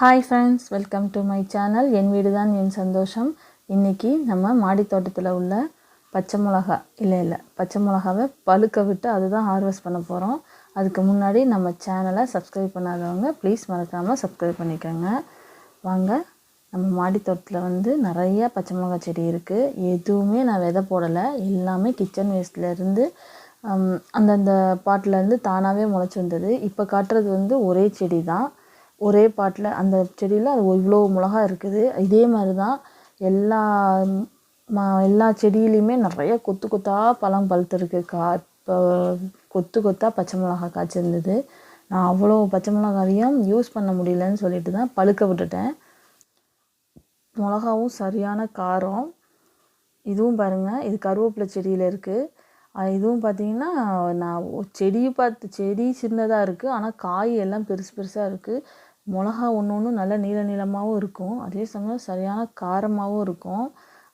Hi friends welcome to my channel என் வீடு தான் என் சந்தோஷம். இன்றைக்கி நம்ம மாடி தோட்டத்தில் உள்ள பச்சை மிளகா இல்லை இல்லை பச்சை மிளகாவை பழுக்க விட்டு அதுதான் ஹார்வெஸ்ட் பண்ண போகிறோம் அதுக்கு முன்னாடி நம்ம சேனலை சப்ஸ்கிரைப் பண்ணாதவங்க ப்ளீஸ் மறக்காமல் சப்ஸ்கிரைப் பண்ணிக்கோங்க. வாங்க நம்ம மாடி தோட்டத்தில் வந்து நிறைய பச்சை மிளகா செடி இருக்குது எதுவுமே நான் விதை போடலை. எல்லாமே கிச்சன் வேஸ்ட்லேருந்து அந்தந்த பாட்டிலேருந்து தானாகவே முளைச்சி வந்தது. இப்போ காட்டுறது வந்து ஒரே செடி தான் ஒரே பாட்டில் அந்த செடியில் அது இவ்வளோ மிளகா இருக்குது. இதே மாதிரி தான் எல்லா மா எல்லா செடியிலையுமே நிறைய கொத்து கொத்தாக பழம் பழுத்துருக்கு. கா இப்போ கொத்து கொத்தாக பச்சை மிளகா காய்ச்சிருந்தது. நான் அவ்வளோ பச்சை மிளகாவையும் யூஸ் பண்ண முடியலன்னு சொல்லிட்டு தான் பழுக்க விட்டுட்டேன். மிளகாவும் சரியான காரம். இதுவும் பாருங்கள் இது கருவேப்பிலை செடியில் இருக்குது இதுவும் பார்த்தீங்கன்னா நான் ஒ- செடியை பார்த்து செடி சின்னதாக இருக்குது ஆனால் காய் எல்லாம் பெருசு பெருசாக இருக்குது மிளகா ஒன்று ஒன்றும் நல்ல நீள நீளமாகவும் இருக்கும். அதே சமயம் சரியான காரமாகவும் இருக்கும்.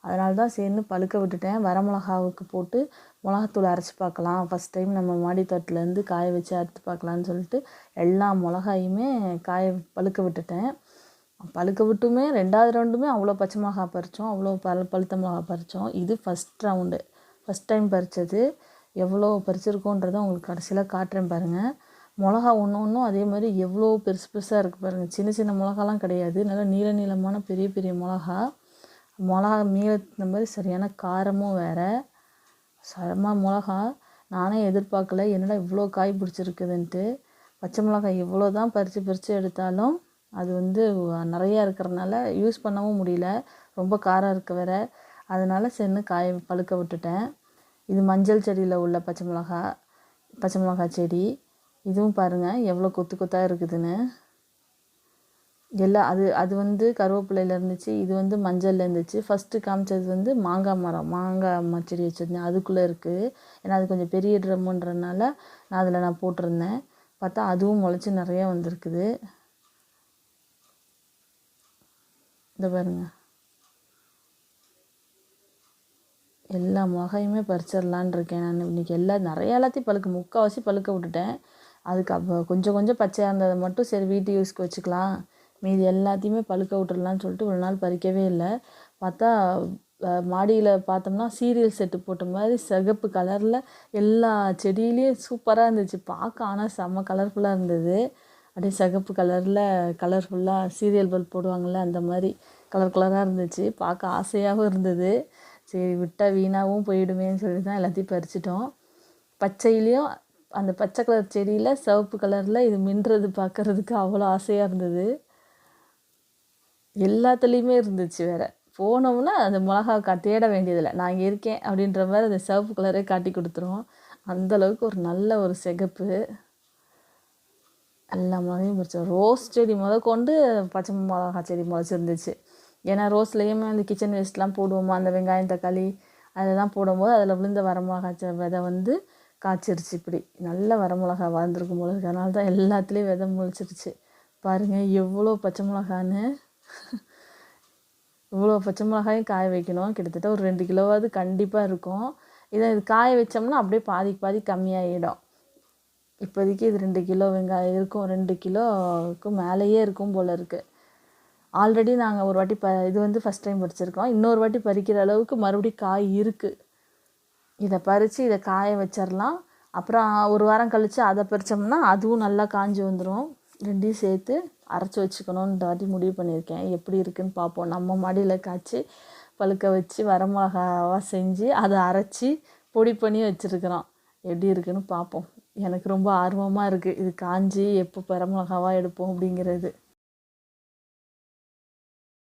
அதனால தான் சேர்ந்து பழுக்க விட்டுட்டேன். வர மிளகாவுக்கு போட்டு மிளகாத்தூள் அரைச்சி பார்க்கலாம். ஃபஸ்ட் டைம் நம்ம மாடித்தோட்டிலேருந்து காய வச்சு அறுத்து பார்க்கலான்னு சொல்லிட்டு எல்லா மிளகாயுமே காய பழுக்க விட்டுட்டேன். பழுக்க விட்டுமே ரெண்டாவது ரவுண்டுமே அவ்வளோ பச்சை மிளகா பறித்தோம் அவ்வளோ பல பழுத்த மிளகா பறித்தோம் இது ஃபஸ்ட் ரவுண்டு ஃபஸ்ட் டைம் பறித்தது எவ்வளோ பறிச்சிருக்கோன்றதை உங்களுக்கு கடைசியில் காட்டுறேன் பாருங்கள் மிளகா ஒன்று ஒன்றும் அதே மாதிரி எவ்வளோ பெருசு பெருசாக இருக்குது பாருங்கள் சின்ன சின்ன மிளகாலாம் கிடையாது. நல்லா நீள நீளமான பெரிய பெரிய மிளகா. மிளகா நீளத்தின மாதிரி சரியான காரமும் வேறு. சரமா மிளகா. நானே எதிர்பார்க்கல. என்னடா இவ்வளோ காய் பிடிச்சிருக்குதுன்ட்டு. பச்சை மிளகாய் எவ்வளோ தான் பறித்து பறித்து எடுத்தாலும் அது வந்து நிறையா இருக்கிறனால யூஸ் பண்ணவும் முடியல. ரொம்ப காரம் இருக்க வேற. அதனால் சென்று காய பழுக்க விட்டுட்டேன். இது மஞ்சள் செடியில் உள்ள பச்சை மிளகா பச்சை மிளகாய் செடி. இதுவும் பாருங்கள் எவ்வளோ கொத்து கொத்தாக இருக்குதுன்னு. எல்லா அது அது வந்து கருவேப்பிலையில் இருந்துச்சு இது வந்து மஞ்சளில் இருந்துச்சு. ஃபஸ்ட்டு காமிச்சது வந்து மாங்காய் மரம் மாங்காய் செடி வச்சுருந்தேன். அதுக்குள்ளே இருக்குது ஏன்னா அது கொஞ்சம் பெரிய ட்ரம்முன்றனால நான் அதில் நான் போட்டிருந்தேன். பார்த்தா அதுவும் முளைச்சி நிறைய வந்திருக்குது. இந்த பாருங்க. எல்லா முகையுமே பறிச்சிடலான் இருக்கேன் நான். இன்றைக்கி எல்லா நிறைய எல்லாத்தையும் பழுக்க முக்கால்வாசி பழுக்க விட்டுட்டேன். அதுக்கு அப்போ கொஞ்சம் கொஞ்சம் பச்சையாக இருந்ததை மட்டும் சரி வீட்டு யூஸ்க்கு வச்சுக்கலாம். மீதி எல்லாத்தையுமே பழுக்க விட்டுடலான்னு சொல்லிட்டு ஒரு நாள் பறிக்கவே இல்லை. பார்த்தா மாடியில் பார்த்தோம்னா சீரியல் செட்டு போட்ட மாதிரி சிகப்பு கலரில் எல்லா செடியிலையும் சூப்பராக இருந்துச்சு. பார்க்க ஆனால் செம்ம கலர்ஃபுல்லாக இருந்தது. அப்படியே சிகப்பு கலரில் கலர்ஃபுல்லாக சீரியல் பல்ப் போடுவாங்கள்ல அந்த மாதிரி கலர் கலராக இருந்துச்சு. பார்க்க ஆசையாகவும் இருந்தது. சரி விட்டால் வீணாகவும் போயிடுமேன்னு சொல்லி தான் எல்லாத்தையும் பறிச்சிட்டோம். பச்சையிலையும் அந்த பச்சை கலர் செடியில் சிவப்பு கலரில் இது மின்றது பார்க்கறதுக்கு அவ்வளோ ஆசையாக இருந்தது. எல்லாத்துலேயுமே இருந்துச்சு வேறு. போனோம்னா அந்த மிளகா கா தேட வேண்டியதில்லை. நான் இங்கே இருக்கேன் அப்படின்ற மாதிரி அந்த சிவப்பு கலரே காட்டி கொடுத்துரும் அந்த அளவுக்கு ஒரு நல்ல ஒரு சிகப்பு. எல்லா மிளகையும் பறிச்சோம் ரோஸ் செடி முத கொண்டு பச்சை மிளகா செடி முளைச்சிருந்துச்சு. ஏன்னா ரோஸ்லேயுமே அந்த கிச்சன் வேஸ்ட்லாம் போடுவோமா? அந்த வெங்காயம் தக்காளி அதெல்லாம் போடும்போது அதில் விழுந்த வரமிளகா செ- விதை வந்து காய்ச்சிருச்சு இப்படி. நல்ல வரமிளகா வளர்ந்துருக்கும் போல இருக்கு அதனால தான் எல்லாத்துலேயும் விதை முளைச்சிருச்சு. பாருங்கள் எவ்வளோ பச்சை மிளகான்னு. இவ்வளோ பச்சை மிளகாயும் காய வைக்கணும். கிட்டத்தட்ட ஒரு ரெண்டு கிலோவாவது கண்டிப்பாக இருக்கும். இதை இது காய வச்சோம்னா அப்படியே பாதிக்கு பாதி கம்மியாகிடும் இப்போதைக்கு இது ரெண்டு கிலோ வெங்காயம் இருக்கும். ரெண்டு கிலோவுக்கு மேலேயே இருக்கும் போல் இருக்குது ஆல்ரெடி நாங்கள் ஒரு வாட்டி ப இது வந்து ஃபஸ்ட் டைம் பறிச்சிருக்கோம். இன்னொரு வாட்டி பறிக்கிற அளவுக்கு மறுபடியும் காய் இருக்குது இதை பறித்து இதை காய வச்சிடலாம் அப்புறம் ஒரு வாரம் கழித்து அதை பறித்தோம்னா அதுவும் நல்லா காஞ்சி வந்துடும் ரெண்டையும் சேர்த்து அரைச்சி வச்சுக்கணுன்ற வாட்டி முடிவு பண்ணியிருக்கேன். எப்படி இருக்குன்னு பார்ப்போம். நம்ம மாடியில் காய்ச்சி பழுக்க வச்சு வரமிளகாவாக செஞ்சு அதை அரைச்சி பொடி பண்ணி வச்சுருக்குறோம். எப்படி இருக்குன்னு பார்ப்போம். எனக்கு ரொம்ப ஆர்வமாக இருக்குது இது காஞ்சி எப்போ வரமிளகாவாக எடுப்போம் அப்படிங்கிறது.